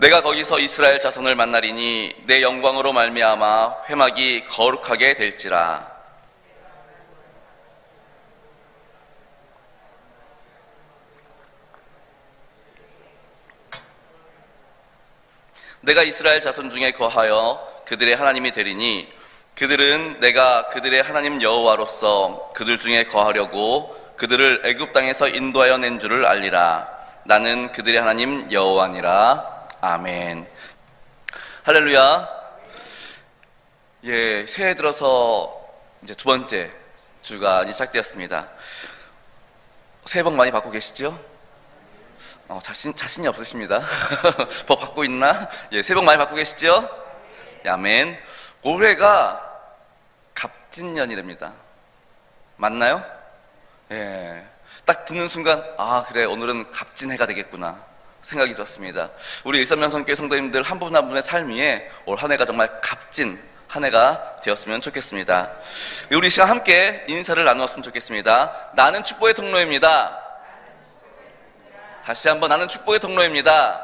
내가 거기서 이스라엘 자손을 만나리니 내 영광으로 말미암아 회막이 거룩하게 될지라. 내가 이스라엘 자손 중에 거하여 그들의 하나님이 되리니 그들은 내가 그들의 하나님 여호와로서 그들 중에 거하려고 그들을 애굽 땅에서 인도하여 낸 줄을 알리라. 나는 그들의 하나님 여호와니라. 아멘. 할렐루야. 예, 새해 들어서 이제 두 번째 주가 시작되었습니다. 새해 복 많이 받고 계시죠? 어, 자신, 자신이 없으십니다. 복 받고 있나? 예, 새해 복 많이 받고 계시죠? 예, 아멘. 올해가 갑진년이랍니다. 맞나요? 예. 딱 듣는 순간, 아, 그래, 오늘은 갑진해가 되겠구나. 생각이 들었습니다. 우리 일삼면성교회 성도님들 한 분 한 분의 삶 위에 올 한 해가 정말 값진 한 해가 되었으면 좋겠습니다. 우리 시간 함께 인사를 나누었으면 좋겠습니다. 나는 축복의 통로입니다. 다시 한번 나는 축복의 통로입니다.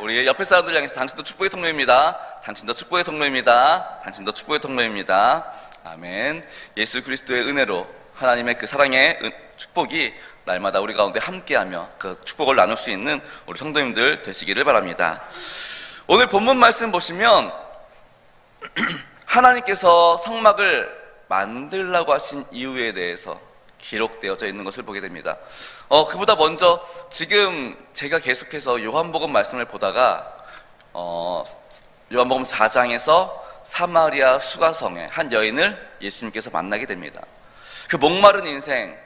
우리 옆에 사람들 향해서 당신도 축복의 통로입니다. 당신도 축복의 통로입니다. 당신도 축복의 통로입니다. 아멘. 예수 그리스도의 은혜로 하나님의 그 사랑의 은- 축복이 날마다 우리 가운데 함께하며 그 축복을 나눌 수 있는 우리 성도님들 되시기를 바랍니다. 오늘 본문 말씀 보시면 하나님께서 성막을 만들라고 하신 이유에 대해서 기록되어져 있는 것을 보게 됩니다. 어, 그보다 먼저 지금 제가 계속해서 요한복음 말씀을 보다가 어, 요한복음 4장에서 사마리아 수가성의 한 여인을 예수님께서 만나게 됩니다. 그 목마른 인생,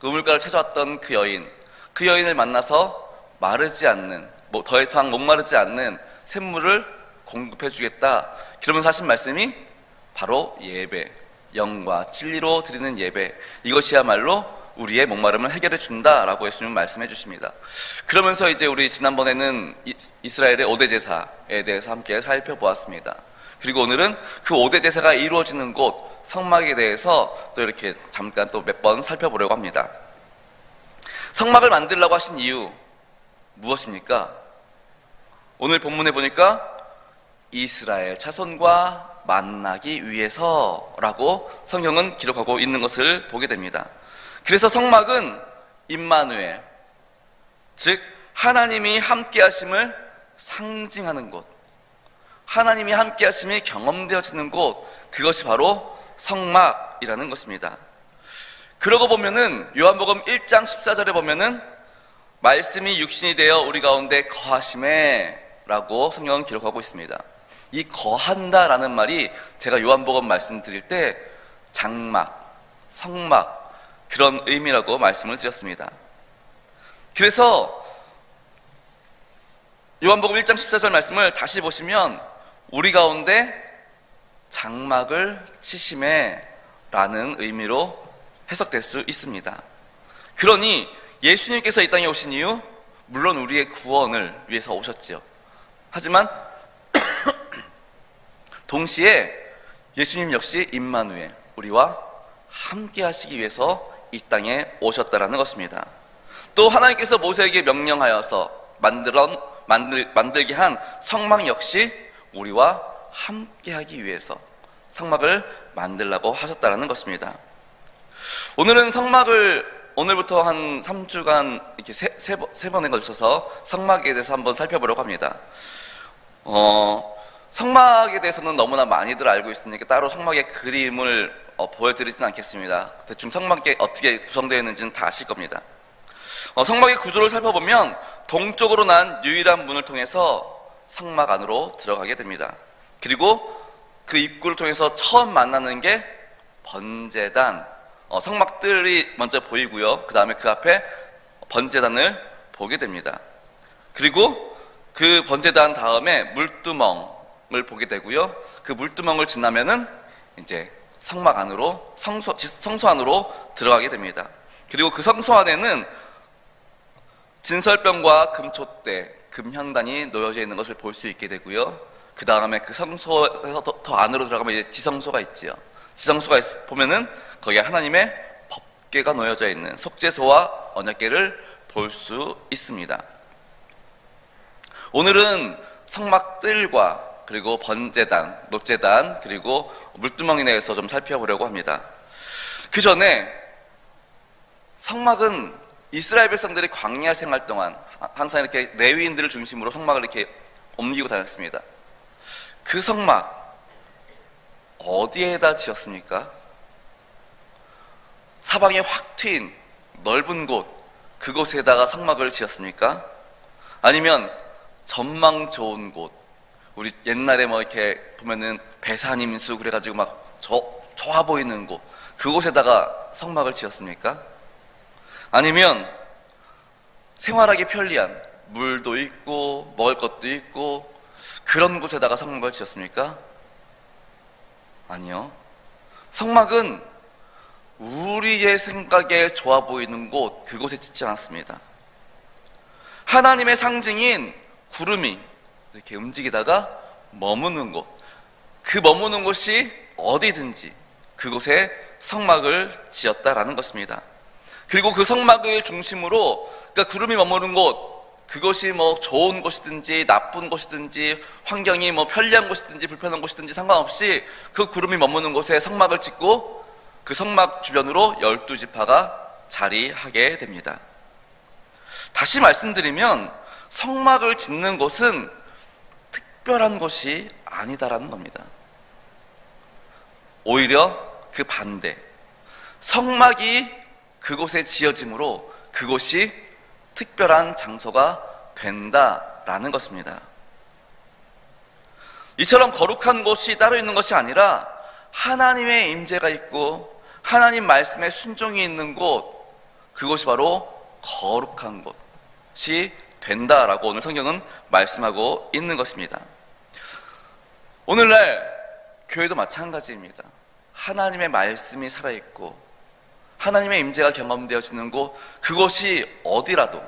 그 우물가를 찾아왔던 그 여인, 그 여인을 만나서 마르지 않는, 뭐 더 이상 목마르지 않는 샘물을 공급해 주겠다. 그러면서 하신 말씀이 바로 예배, 영과 진리로 드리는 예배. 이것이야말로 우리의 목마름을 해결해 준다라고 예수님은 말씀해 주십니다. 그러면서 이제 우리 지난번에는 이- 이스라엘의 오대 제사에 대해서 함께 살펴보았습니다. 그리고 오늘은 그 오대 제사가 이루어지는 곳 성막에 대해서 또 이렇게 잠깐 또 몇 번 살펴보려고 합니다. 성막을 만들라고 하신 이유 무엇입니까? 오늘 본문에 보니까 이스라엘 자손과 만나기 위해서라고 성경은 기록하고 있는 것을 보게 됩니다. 그래서 성막은 임마누엘, 즉 하나님이 함께 하심을 상징하는 곳, 하나님이 함께 하심이 경험되어지는 곳, 그것이 바로 성막이라는 것입니다. 그러고 보면은 요한복음 1장 14절에 보면은 말씀이 육신이 되어 우리 가운데 거하심에 라고 성경은 기록하고 있습니다. 이 거한다라는 말이 제가 요한복음 말씀드릴 때 장막, 성막 그런 의미라고 말씀을 드렸습니다. 그래서 요한복음 1장 14절 말씀을 다시 보시면 우리 가운데 장막을 치심에 라는 의미로 해석될 수 있습니다. 그러니 예수님께서 이 땅에 오신 이유 물론 우리의 구원을 위해서 오셨지요. 하지만 동시에 예수님 역시 임마누엘 우리와 함께 하시기 위해서 이 땅에 오셨다라는 것입니다. 또 하나님께서 모세에게 명령하여서 만들어 만들, 만들게 한 성막 역시 우리와 함께 하기 위해서 성막을 만들라고 하셨다라는 것입니다. 오늘은 성막을 오늘부터 한 3주간 이렇게 세, 세, 번- 세 번에 걸쳐서 성막에 대해서 한번 살펴보려고 합니다. 어, 성막에 대해서는 너무나 많이들 알고 있으니까 따로 성막의 그림을 어, 보여드리진 않겠습니다. 대충 성막이 어떻게 구성되어 있는지는 다 아실 겁니다. 어, 성막의 구조를 살펴보면 동쪽으로 난 유일한 문을 통해서 성막 안으로 들어가게 됩니다. 그리고 그 입구를 통해서 처음 만나는 게 번제단, 어, 성막들이 먼저 보이고요. 그 다음에 그 앞에 번제단을 보게 됩니다. 그리고 그 번제단 다음에 물두멍을 보게 되고요. 그 물두멍을 지나면은 이제 성막 안으로 성소, 지- 성소 안으로 들어가게 됩니다. 그리고 그 성소 안에는 진설병과 금촛대, 금향단이 놓여져 있는 것을 볼 수 있게 되고요. 그 다음에 그 성소에서 더, 더 안으로 들어가면 이제 지성소가 있지요. 지성소가 있- 보면은 거기에 하나님의 법궤가 놓여져 있는 속죄소와 언약궤를 볼 수 있습니다. 오늘은 성막들과 그리고 번제단, 노제단, 그리고 물두멍에 대해서 좀 살펴보려고 합니다. 그 전에 성막은 이스라엘 백성들이 광야 생활 동안 항상 이렇게 레위인들을 중심으로 성막을 이렇게 옮기고 다녔습니다. 그 성막 어디에다 지었습니까? 사방에 확 트인 넓은 곳 그곳에다가 성막을 지었습니까? 아니면 전망 좋은 곳 우리 옛날에 뭐 이렇게 보면은 배산임수 그래가지고 막 저, 좋아 보이는 곳 그곳에다가 성막을 지었습니까? 아니면 생활하기 편리한 물도 있고 먹을 것도 있고 그런 곳에다가 성막을 지었습니까? 아니요. 성막은 우리의 생각에 좋아 보이는 곳 그곳에 짓지 않았습니다. 하나님의 상징인 구름이 이렇게 움직이다가 머무는 곳, 그 머무는 곳이 어디든지 그곳에 성막을 지었다라는 것입니다. 그리고 그 성막을 중심으로 그러니까 구름이 머무는 곳 그것이 뭐 좋은 곳이든지 나쁜 곳이든지 환경이 뭐 편리한 곳이든지 불편한 곳이든지 상관없이 그 구름이 머무는 곳에 성막을 짓고 그 성막 주변으로 열두 지파가 자리하게 됩니다. 다시 말씀드리면 성막을 짓는 곳은 특별한 것이 아니다라는 겁니다. 오히려 그 반대. 성막이 그곳에 지어짐으로 그곳이 특별한 장소가 된다라는 것입니다. 이처럼 거룩한 곳이 따로 있는 것이 아니라 하나님의 임재가 있고 하나님 말씀에 순종이 있는 곳 그것이 바로 거룩한 곳이 된다라고 오늘 성경은 말씀하고 있는 것입니다. 오늘날 교회도 마찬가지입니다. 하나님의 말씀이 살아있고 하나님의 임재가 경험되어지는 곳 그것이 어디라도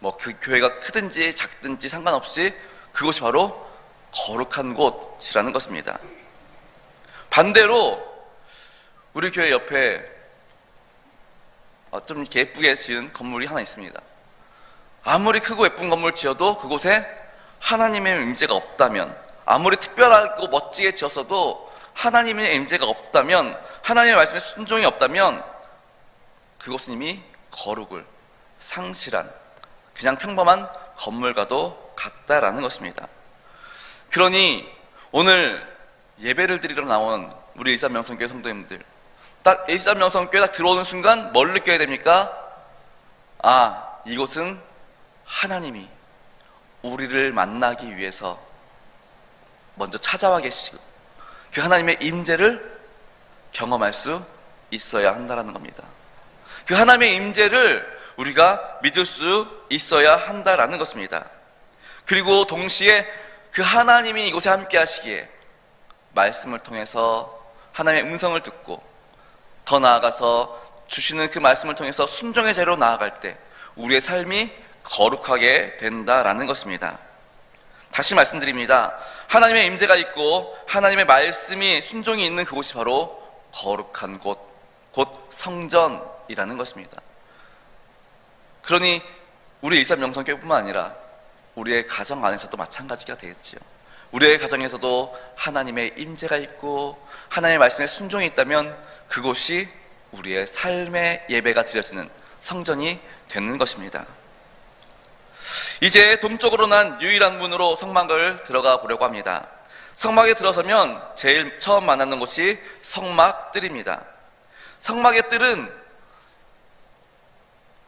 뭐 그 교회가 크든지 작든지 상관없이 그것이 바로 거룩한 곳이라는 것입니다. 반대로 우리 교회 옆에 어, 좀 예쁘게 지은 건물이 하나 있습니다. 아무리 크고 예쁜 건물 지어도 그곳에 하나님의 임재가 없다면 아무리 특별하고 멋지게 지었어도 하나님의 임재가 없다면 하나님의 말씀에 순종이 없다면 그곳은 이미 거룩을 상실한 그냥 평범한 건물과도 같다라는 것입니다. 그러니 오늘 예배를 드리러 나온 우리 일산명성교회 성도님들 딱 일산명성교회 딱 들어오는 순간 뭘 느껴야 됩니까? 아 이곳은 하나님이 우리를 만나기 위해서 먼저 찾아와 계시고 그 하나님의 임재를 경험할 수 있어야 한다라는 겁니다. 그 하나님의 임재를 우리가 믿을 수 있어야 한다라는 것입니다. 그리고 동시에 그 하나님이 이곳에 함께 하시기에 말씀을 통해서 하나님의 음성을 듣고 더 나아가서 주시는 그 말씀을 통해서 순종의 자로 나아갈 때 우리의 삶이 거룩하게 된다라는 것입니다. 다시 말씀드립니다. 하나님의 임재가 있고 하나님의 말씀이 순종이 있는 그곳이 바로 거룩한 곳, 곧 성전 이라는 것입니다. 그러니 우리 일산 명성교회뿐만 아니라 우리의 가정 안에서도 마찬가지가 되겠지요. 우리의 가정에서도 하나님의 임재가 있고 하나님의 말씀에 순종이 있다면 그곳이 우리의 삶의 예배가 드려지는 성전이 되는 것입니다. 이제 동쪽으로 난 유일한 문으로 성막을 들어가 보려고 합니다. 성막에 들어서면 제일 처음 만나는 곳이 성막뜰입니다. 성막의 뜰은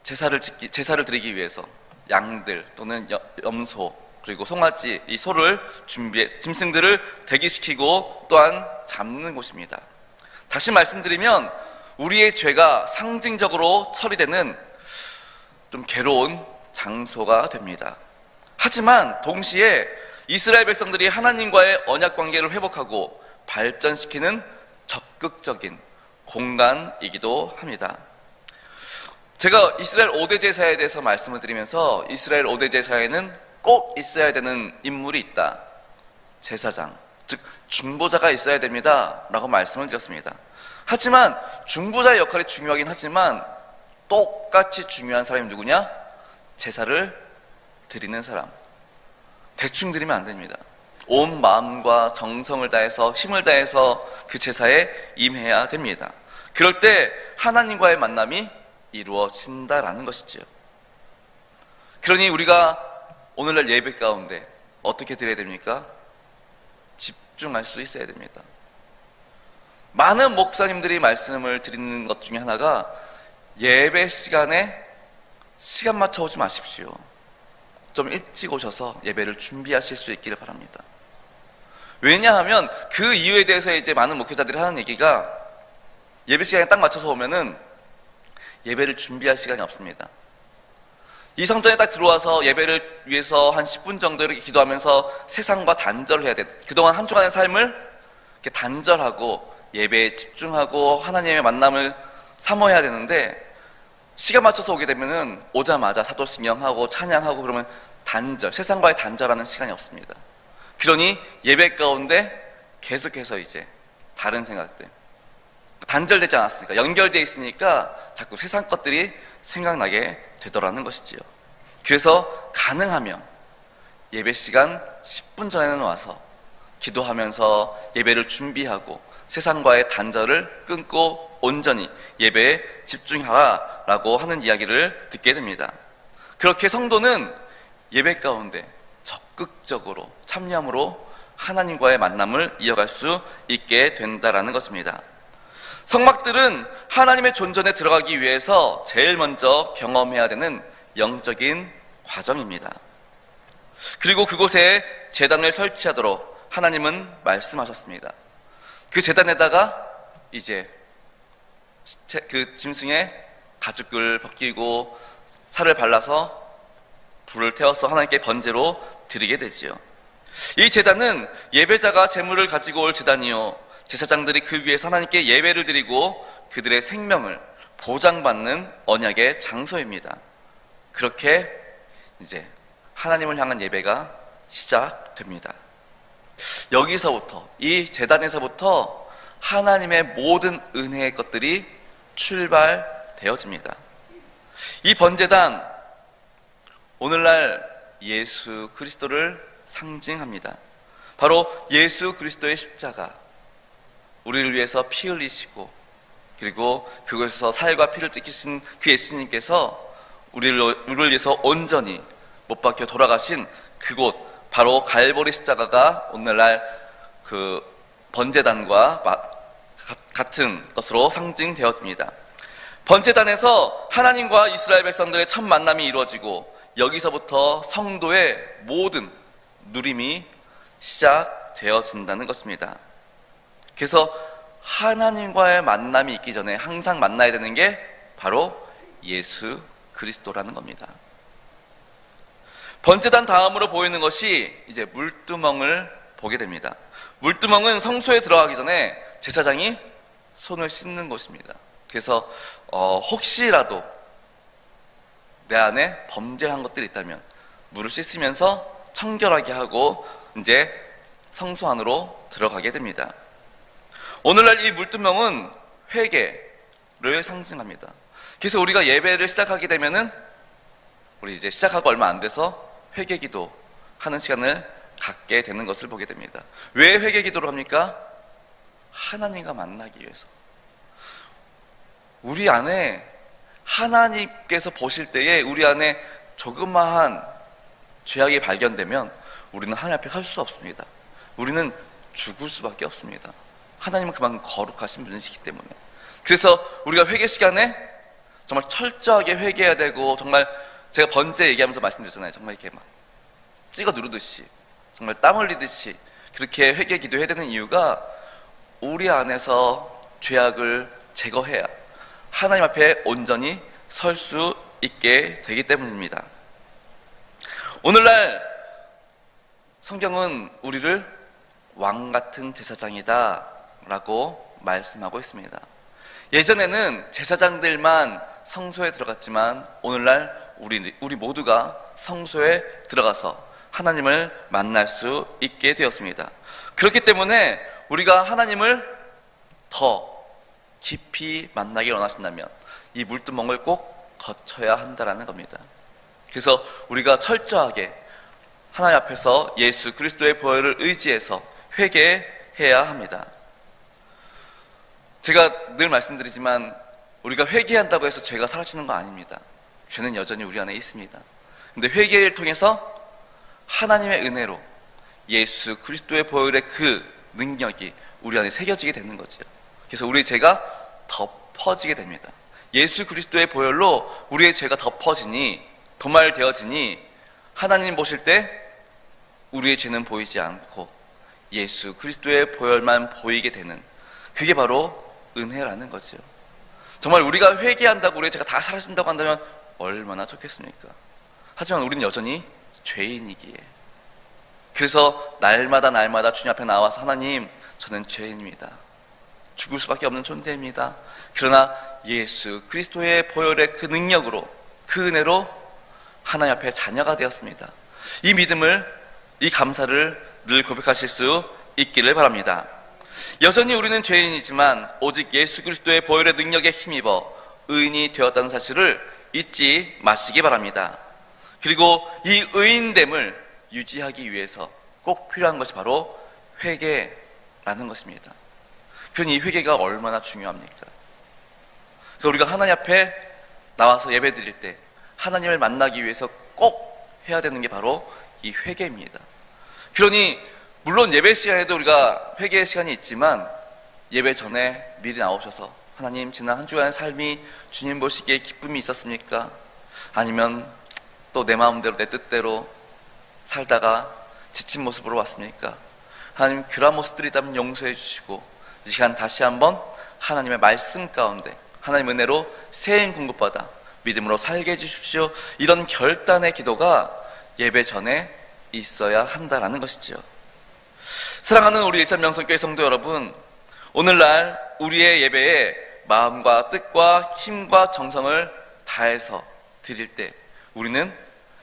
제사를 짓기, 제사를 드리기 위해서 양들 또는 염소 그리고 송아지 이 소를 준비해 짐승들을 대기시키고 또한 잡는 곳입니다. 다시 말씀드리면 우리의 죄가 상징적으로 처리되는 좀 괴로운 장소가 됩니다. 하지만 동시에 이스라엘 백성들이 하나님과의 언약 관계를 회복하고 발전시키는 적극적인 공간이기도 합니다. 제가 이스라엘 5대 제사에 대해서 말씀을 드리면서 이스라엘 5대 제사에는 꼭 있어야 되는 인물이 있다. 제사장, 즉 중보자가 있어야 됩니다. 라고 말씀을 드렸습니다. 하지만 중보자의 역할이 중요하긴 하지만 똑같이 중요한 사람이 누구냐? 제사를 드리는 사람. 대충 드리면 안 됩니다. 온 마음과 정성을 다해서 힘을 다해서 그 제사에 임해야 됩니다. 그럴 때 하나님과의 만남이 이루어진다라는 것이지요. 그러니 우리가 오늘날 예배 가운데 어떻게 드려야 됩니까? 집중할 수 있어야 됩니다. 많은 목사님들이 말씀을 드리는 것 중에 하나가 예배 시간에 시간 맞춰 오지 마십시오. 좀 일찍 오셔서 예배를 준비하실 수 있기를 바랍니다. 왜냐하면 그 이유에 대해서 이제 많은 목회자들이 하는 얘기가 예배 시간에 딱 맞춰서 오면은 예배를 준비할 시간이 없습니다. 이 성전에 딱 들어와서 예배를 위해서 한 10분 정도 이렇게 기도하면서 세상과 단절을 해야 돼. 그동안 한 주간의 삶을 이렇게 단절하고 예배에 집중하고 하나님의 만남을 사모해야 되는데 시간 맞춰서 오게 되면은 오자마자 사도신경하고 찬양하고 그러면 단절, 세상과의 단절하는 시간이 없습니다. 그러니 예배 가운데 계속해서 이제 다른 생각들 단절되지 않았으니까 연결되어 있으니까 자꾸 세상 것들이 생각나게 되더라는 것이지요. 그래서 가능하면 예배 시간 10분 전에는 와서 기도하면서 예배를 준비하고 세상과의 단절을 끊고 온전히 예배에 집중하라라고 하는 이야기를 듣게 됩니다. 그렇게 성도는 예배 가운데 적극적으로 참여함으로 하나님과의 만남을 이어갈 수 있게 된다라는 것입니다. 성막들은 하나님의 존전에 들어가기 위해서 제일 먼저 경험해야 되는 영적인 과정입니다. 그리고 그곳에 재단을 설치하도록 하나님은 말씀하셨습니다. 그 재단에다가 이제 그 짐승의 가죽을 벗기고 살을 발라서 불을 태워서 하나님께 번제로 드리게 되지요. 이 재단은 예배자가 재물을 가지고 올 재단이요. 제사장들이 그 위에 하나님께 예배를 드리고 그들의 생명을 보장받는 언약의 장소입니다. 그렇게 이제 하나님을 향한 예배가 시작됩니다. 여기서부터 이 재단에서부터 하나님의 모든 은혜의 것들이 출발되어집니다. 이 번제단 오늘날 예수 그리스도를 상징합니다. 바로 예수 그리스도의 십자가 우리를 위해서 피 흘리시고 그리고 그것에서 살과 피를 찍히신 그 예수님께서 우리를, 우리를 위해서 온전히 못 박혀 돌아가신 그곳 바로 갈보리 십자가가 오늘날 그 번제단과 같은 것으로 상징되었습니다. 번제단에서 하나님과 이스라엘 백성들의 첫 만남이 이루어지고 여기서부터 성도의 모든 누림이 시작되어진다는 것입니다. 그래서 하나님과의 만남이 있기 전에 항상 만나야 되는 게 바로 예수 그리스도라는 겁니다. 번제단 다음으로 보이는 것이 이제 물두멍을 보게 됩니다. 물두멍은 성소에 들어가기 전에 제사장이 손을 씻는 곳입니다. 그래서 어, 혹시라도 내 안에 범죄한 것들이 있다면 물을 씻으면서 청결하게 하고 이제 성소 안으로 들어가게 됩니다. 오늘날 이 물두멍은 회개를 상징합니다. 그래서 우리가 예배를 시작하게 되면은 우리 이제 시작하고 얼마 안 돼서 회개 기도 하는 시간을 갖게 되는 것을 보게 됩니다. 왜 회개 기도를 합니까? 하나님과 만나기 위해서. 우리 안에 하나님께서 보실 때에 우리 안에 조그마한 죄악이 발견되면 우리는 하나님 앞에 설 수 없습니다. 우리는 죽을 수밖에 없습니다. 하나님은 그만큼 거룩하신 분이시기 때문에. 그래서 우리가 회개 시간에 정말 철저하게 회개해야 되고 정말 제가 번제 얘기하면서 말씀드렸잖아요. 정말 이렇게 막 찍어 누르듯이 정말 땀 흘리듯이 그렇게 회개 기도해야 되는 이유가 우리 안에서 죄악을 제거해야 하나님 앞에 온전히 설 수 있게 되기 때문입니다. 오늘날 성경은 우리를 왕 같은 제사장이다 라고 말씀하고 있습니다. 예전에는 제사장들만 성소에 들어갔지만 오늘날 우리, 우리 모두가 성소에 들어가서 하나님을 만날 수 있게 되었습니다. 그렇기 때문에 우리가 하나님을 더 깊이 만나기 원하신다면 이 물두멍을 꼭 거쳐야 한다라는 겁니다. 그래서 우리가 철저하게 하나님 앞에서 예수 그리스도의 보혈을 의지해서 회개해야 합니다. 제가 늘 말씀드리지만 우리가 회개한다고 해서 죄가 사라지는 거 아닙니다. 죄는 여전히 우리 안에 있습니다. 근데 회개를 통해서 하나님의 은혜로 예수 그리스도의 보혈의 그 능력이 우리 안에 새겨지게 되는 거죠. 그래서 우리의 죄가 덮어지게 됩니다. 예수 그리스도의 보혈로 우리의 죄가 덮어지니 도말되어지니 하나님 보실 때 우리의 죄는 보이지 않고 예수 그리스도의 보혈만 보이게 되는 그게 바로 은혜라는 거죠. 정말 우리가 회개한다고 우리의 죄가 다 사라진다고 한다면 얼마나 좋겠습니까? 하지만 우리는 여전히 죄인이기에. 그래서 날마다 날마다 주님 앞에 나와서 하나님, 저는 죄인입니다. 죽을 수밖에 없는 존재입니다. 그러나 예수 그리스도의 보혈의 그 능력으로 그 은혜로 하나님 앞에 자녀가 되었습니다. 이 믿음을 이 감사를 늘 고백하실 수 있기를 바랍니다. 여전히 우리는 죄인이지만 오직 예수 그리스도의 보혈의 능력에 힘입어 의인이 되었다는 사실을 잊지 마시기 바랍니다. 그리고 이 의인됨을 유지하기 위해서 꼭 필요한 것이 바로 회개라는 것입니다. 그러니 이 회개가 얼마나 중요합니까? 그 우리가 하나님 앞에 나와서 예배 드릴 때 하나님을 만나기 위해서 꼭 해야 되는 게 바로 이 회개입니다. 그러니 물론 예배 시간에도 우리가 회개 시간이 있지만 예배 전에 미리 나오셔서 하나님 지난 한 주간의 삶이 주님 보시기에 기쁨이 있었습니까? 아니면 또 내 마음대로 내 뜻대로 살다가 지친 모습으로 왔습니까? 하나님 그런 모습들이 있다면 용서해 주시고 이 시간 다시 한번 하나님의 말씀 가운데 하나님 은혜로 새인 공급받아 믿음으로 살게 해주십시오. 이런 결단의 기도가 예배 전에 있어야 한다라는 것이죠. 사랑하는 우리 일산명성교회 성도 여러분, 오늘날 우리의 예배에 마음과 뜻과 힘과 정성을 다해서 드릴 때 우리는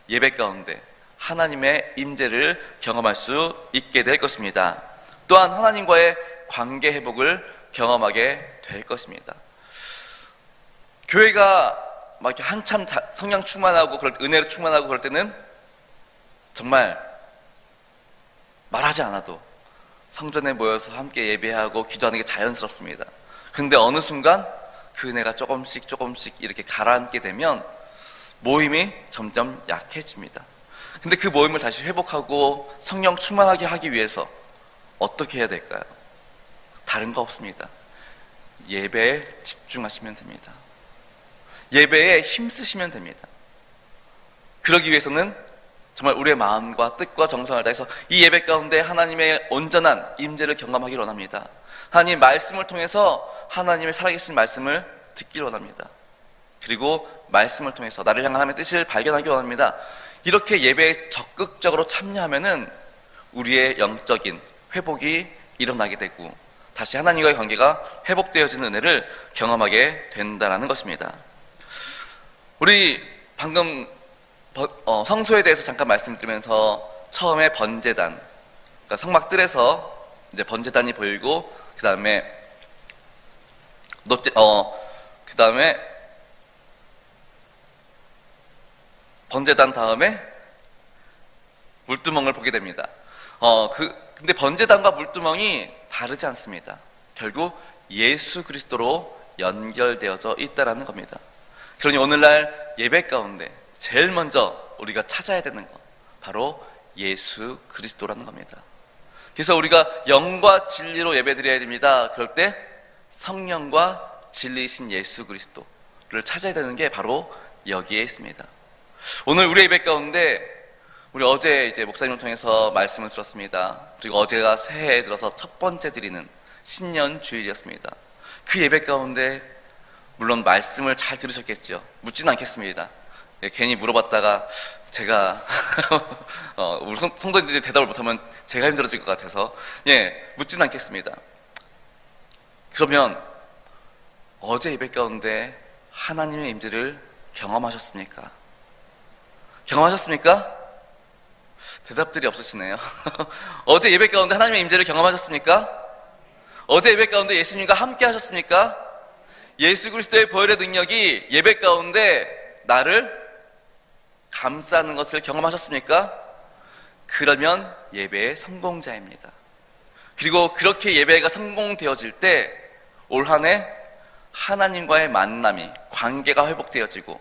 예배 가운데 하나님의 임재를 경험할 수 있게 될 것입니다. 또한 하나님과의 관계 회복을 경험하게 될 것입니다. 교회가 막 이렇게 한참 성령 충만하고 그럴 은혜로 충만하고 그럴 때는 정말 말하지 않아도 성전에 모여서 함께 예배하고 기도하는 게 자연스럽습니다. 근데 어느 순간 그 은혜가 조금씩 조금씩 이렇게 가라앉게 되면 모임이 점점 약해집니다. 근데 그 모임을 다시 회복하고 성령 충만하게 하기 위해서 어떻게 해야 될까요? 다른 거 없습니다. 예배에 집중하시면 됩니다. 예배에 힘쓰시면 됩니다. 그러기 위해서는 정말 우리의 마음과 뜻과 정성을 다해서 이 예배 가운데 하나님의 온전한 임재를 경험하기를 원합니다. 하나님 말씀을 통해서 하나님의 살아계신 말씀을 듣기를 원합니다. 그리고 말씀을 통해서 나를 향한 하나님의 뜻을 발견하기 원합니다. 이렇게 예배에 적극적으로 참여하면은 우리의 영적인 회복이 일어나게 되고 다시 하나님과의 관계가 회복되어지는 은혜를 경험하게 된다는 것입니다. 우리 방금 어, 성소에 대해서 잠깐 말씀드리면서 처음에 번제단, 그러니까 성막들에서 이제 번제단이 보이고 그 다음에 어, 그 다음에 번제단 다음에 물두멍을 보게 됩니다. 어, 그, 근데 번제단과 물두멍이 다르지 않습니다. 결국 예수 그리스도로 연결되어져 있다라는 겁니다. 그러니 오늘날 예배 가운데 제일 먼저 우리가 찾아야 되는 것 바로 예수 그리스도라는 겁니다. 그래서 우리가 영과 진리로 예배드려야 됩니다. 그럴 때 성령과 진리이신 예수 그리스도를 찾아야 되는 게 바로 여기에 있습니다. 오늘 우리 예배 가운데 우리 어제 이제 목사님을 통해서 말씀을 들었습니다. 그리고 어제가 새해에 들어서 첫 번째 드리는 신년 주일이었습니다. 그 예배 가운데 물론 말씀을 잘 들으셨겠죠. 묻지는 않겠습니다. 예, 괜히 물어봤다가 제가 어, 우리 성도님들이 대답을 못하면 제가 힘들어질 것 같아서 예 묻지는 않겠습니다. 그러면 어제 예배 가운데 하나님의 임재를 경험하셨습니까? 경험하셨습니까? 대답들이 없으시네요. 어제 예배 가운데 하나님의 임재를 경험하셨습니까? 어제 예배 가운데 예수님과 함께 하셨습니까? 예수 그리스도의 보혈의 능력이 예배 가운데 나를 감싸는 것을 경험하셨습니까? 그러면 예배의 성공자입니다. 그리고 그렇게 예배가 성공되어질 때 올 한 해 하나님과의 만남이 관계가 회복되어지고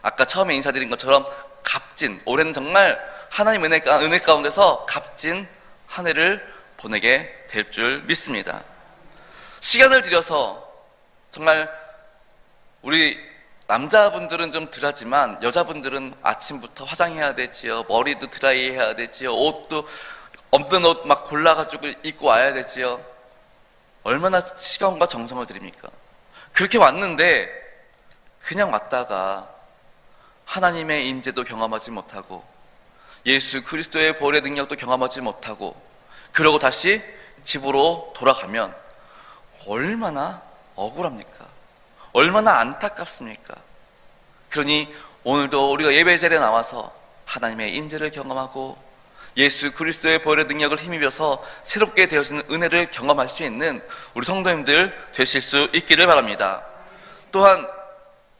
아까 처음에 인사드린 것처럼 값진 올해는 정말 하나님 은혜, 가- 은혜 가운데서 값진 한 해를 보내게 될 줄 믿습니다. 시간을 들여서 정말 우리 남자분들은 좀 덜하지만 여자분들은 아침부터 화장해야 되지요. 머리도 드라이 해야 되지요. 옷도 없는 옷 막 골라가지고 입고 와야 되지요. 얼마나 시간과 정성을 들입니까? 그렇게 왔는데 그냥 왔다가 하나님의 임재도 경험하지 못하고 예수 그리스도의 보혈의 능력도 경험하지 못하고 그러고 다시 집으로 돌아가면 얼마나 억울합니까? 얼마나 안타깝습니까? 그러니 오늘도 우리가 예배 자리에 나와서 하나님의 임재를 경험하고 예수 그리스도의 보혈의 능력을 힘입어서 새롭게 되어지는 은혜를 경험할 수 있는 우리 성도님들 되실 수 있기를 바랍니다. 또한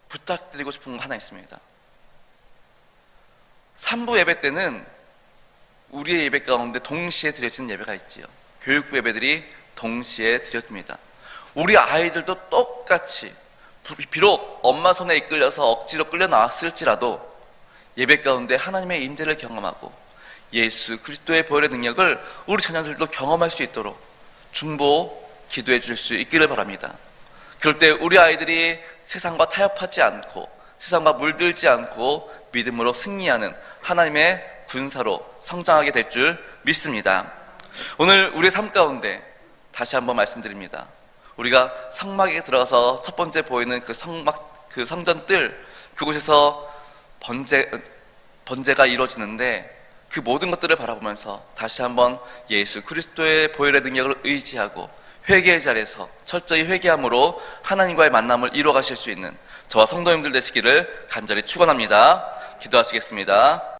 부탁드리고 싶은 거 하나 있습니다. 3부 예배 때는 우리의 예배 가운데 동시에 드려지는 예배가 있지요. 교육부 예배들이 동시에 드려집니다. 우리 아이들도 똑같이 부- 비록 엄마 손에 이끌려서 억지로 끌려 나왔을지라도 예배 가운데 하나님의 임재를 경험하고 예수 그리스도의 보혈의 능력을 우리 자녀들도 경험할 수 있도록 중보 기도해 줄 수 있기를 바랍니다. 그럴 때 우리 아이들이 세상과 타협하지 않고 세상과 물들지 않고 믿음으로 승리하는 하나님의 군사로 성장하게 될 줄 믿습니다. 오늘 우리의 삶 가운데 다시 한번 말씀드립니다. 우리가 성막에 들어가서 첫 번째 보이는 그 성막 그 성전뜰 그곳에서 번제 번제가 이루어지는데 그 모든 것들을 바라보면서 다시 한번 예수 그리스도의 보혈의 능력을 의지하고 회개의 자리에서 철저히 회개함으로 하나님과의 만남을 이루어 가실 수 있는 저와 성도님들 되시기를 간절히 축원합니다. 기도하시겠습니다.